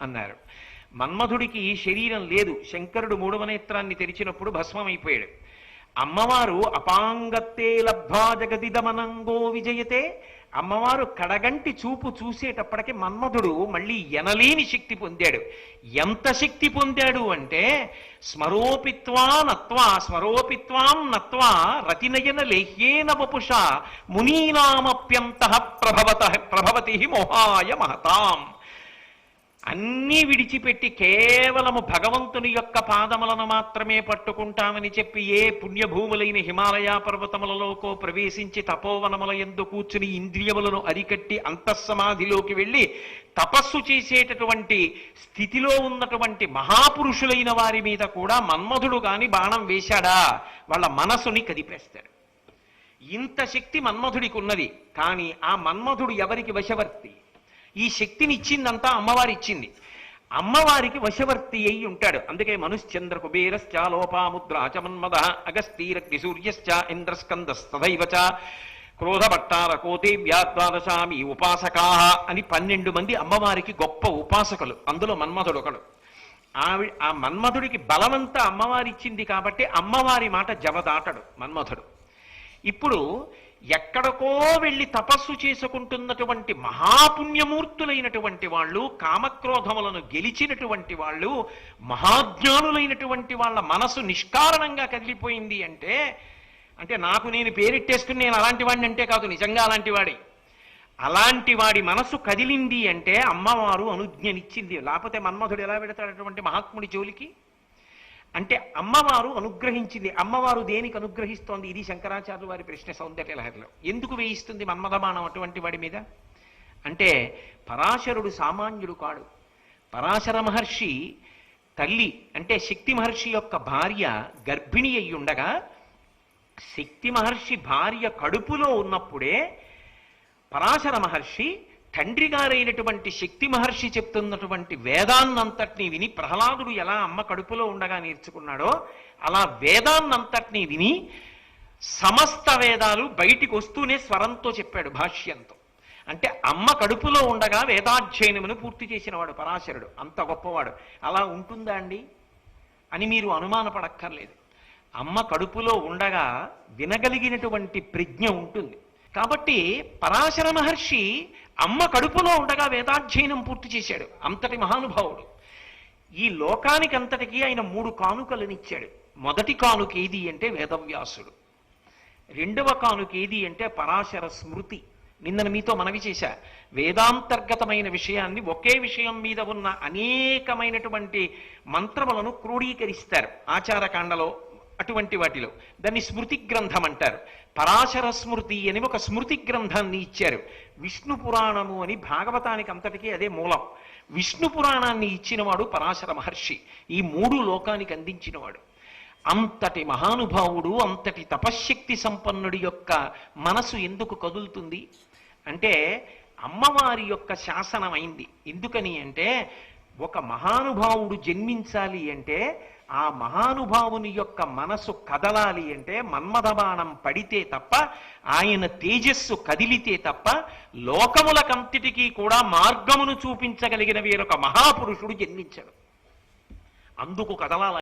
అన్నారు. మన్మధుడికి శరీరం లేదు. శంకరుడు మూడవ నేత్రాన్ని తెరిచినప్పుడు భస్మమైపోయాడు. అమ్మవారు అపాంగత్తే లబ్ధా జగదిదమనంగో విజయతే. అమ్మవారు కడగంటి చూపు చూసేటప్పటికి మన్మధుడు మళ్ళీ ఎనలేని శక్తి పొందాడు. ఎంత శక్తి పొందాడు అంటే స్మరోపిత్వా నత్వా స్మరోపిత్వాం నత్వా రతినయన లేహ్యేన వపుష మునీనామప్యంత ప్రభవత ప్రభవతి మోహాయ మహతాం. అన్నీ విడిచిపెట్టి కేవలము భగవంతుని యొక్క పాదములను మాత్రమే పట్టుకుంటామని చెప్పి ఏ పుణ్యభూములైన హిమాలయ పర్వతములలోకో ప్రవేశించి తపోవనముల ఎందు కూర్చుని ఇంద్రియములను అరికట్టి అంతఃసమాధిలోకి వెళ్ళి తపస్సు చేసేటటువంటి స్థితిలో ఉన్నటువంటి మహాపురుషులైన వారి మీద కూడా మన్మధుడు కాని బాణం వేశాడా? వాళ్ళ మనసుని కదిపేస్తాడు. ఇంత శక్తి మన్మధుడికి ఉన్నది. కానీ ఆ మన్మధుడు ఎవరికి వశవర్తి? ఈ శక్తిని ఇచ్చిందంతా అమ్మవారి ఇచ్చింది అమ్మవారికి వశవర్తి అయి ఉంటాడు. అందుకే మనుశ్చంద్ర కుబేరశ్చ లోపాముద్రాచ మన్మద అగస్తీరగ్ని సూర్యశ్చ ఇంద్రస్కందస్తథైవ చ క్రోధభట్టార కోతే వ్యాద్వాదశామి ఉపాసకా అని పన్నెండు మంది అమ్మవారికి గొప్ప ఉపాసకులు. అందులో మన్మధుడు ఒకడు. ఆవి ఆ మన్మధుడికి బలమంతా అమ్మవారి ఇచ్చింది కాబట్టి అమ్మవారి మాట జవదాటడు మన్మధుడు. ఇప్పుడు ఎక్కడికో వెళ్ళి తపస్సు చేసుకుంటున్నటువంటి మహాపుణ్యమూర్తులైనటువంటి వాళ్ళు కామక్రోధములను గెలిచినటువంటి వాళ్ళు మహాజ్ఞానులైనటువంటి వాళ్ళ మనసు నిష్కారణంగా కదిలిపోయింది అంటే అంటే నాకు నేను పేరెట్టేసుకుని నేను అలాంటి వాడిని అంటే కాదు నిజంగా అలాంటి వాడి. అలాంటి వాడి మనసు కదిలింది అంటే అమ్మవారు అనుజ్ఞనిచ్చింది. లేకపోతే మన్మధుడు ఎలా పెడతాడు అటువంటి మహాత్ముడి జోలికి? అంటే అమ్మవారు అనుగ్రహించింది అమ్మవారు దేనికి అనుగ్రహిస్తోంది? ఇది శంకరాచార్యులు వారి ప్రశ్న సౌందర్య లహరిలో. ఎందుకు వేయిస్తుంది మన్మధమానం అటువంటి వాడి మీద? అంటే పరాశరుడు సామాన్యుడు కాడు. పరాశర మహర్షి తల్లి అంటే శక్తి మహర్షి యొక్క భార్య గర్భిణి అయి ఉండగా శక్తి మహర్షి భార్య కడుపులో ఉన్నప్పుడే పరాశర మహర్షి తండ్రి గారైనటువంటి శక్తి మహర్షి చెప్తున్నటువంటి వేదాన్నంతటినీ విని ప్రహ్లాదుడు ఎలా అమ్మ కడుపులో ఉండగా నేర్చుకున్నాడో అలా వేదాన్నంతటినీ విని సమస్త వేదాలు బయటికి వస్తూనే స్వరంతో చెప్పాడు భాష్యంతో. అంటే అమ్మ కడుపులో ఉండగా వేదాధ్యయనమును పూర్తి చేసినవాడు పరాశరుడు అంత గొప్పవాడు. అలా ఉంటుందా అండి? అని మీరు అనుమానపడక్కర్లేదు. అమ్మ కడుపులో ఉండగా వినగలిగినటువంటి ప్రజ్ఞ ఉంటుంది. కాబట్టి పరాశర మహర్షి అమ్మ కడుపులో ఉండగా వేదాధ్యయనం పూర్తి చేశాడు. అంతటి మహానుభావుడు. ఈ లోకానికి అంతటికీ ఆయన మూడు కానుకలనిచ్చాడు. మొదటి కానుక ఏది అంటే వేదవ్యాసుడు. రెండవ కానుక ఏది అంటే పరాశర స్మృతి. నిన్న మీతో మనవి చేశా. వేదాంతర్గతమైన విషయాన్ని ఒకే విషయం మీద ఉన్న అనేకమైనటువంటి మంత్రములను క్రోడీకరిస్తారు. ఆచారకాండలో అటువంటి వాటిలో. దాన్ని స్మృతి గ్రంథం అంటారు పరాశర స్మృతి అని ఒక స్మృతి గ్రంథాన్ని ఇచ్చారు. విష్ణు పురాణము అని భాగవతానికి అంతటికీ అదే మూలం. విష్ణు పురాణాన్ని ఇచ్చినవాడు పరాశర మహర్షి. ఈ మూడు లోకానికి అందించినవాడు. అంతటి మహానుభావుడు అంతటి తపశ్శక్తి సంపన్నుడి యొక్క మనసు ఎందుకు కదులుతుంది? అంటే అమ్మవారి యొక్క శాసనం అయింది ఎందుకని అంటే ఒక మహానుభావుడు జన్మించాలి అంటే ఆ మహానుభావుని యొక్క మనసు కదలాలి అంటే మన్మథబాణం పడితే తప్ప ఆయన తేజస్సు కదిలితే తప్ప లోకములకంతటికీ కూడా మార్గమును చూపించగలిగిన వేరొక మహాపురుషుడు జన్మించాడు. అందుకు కదలాలి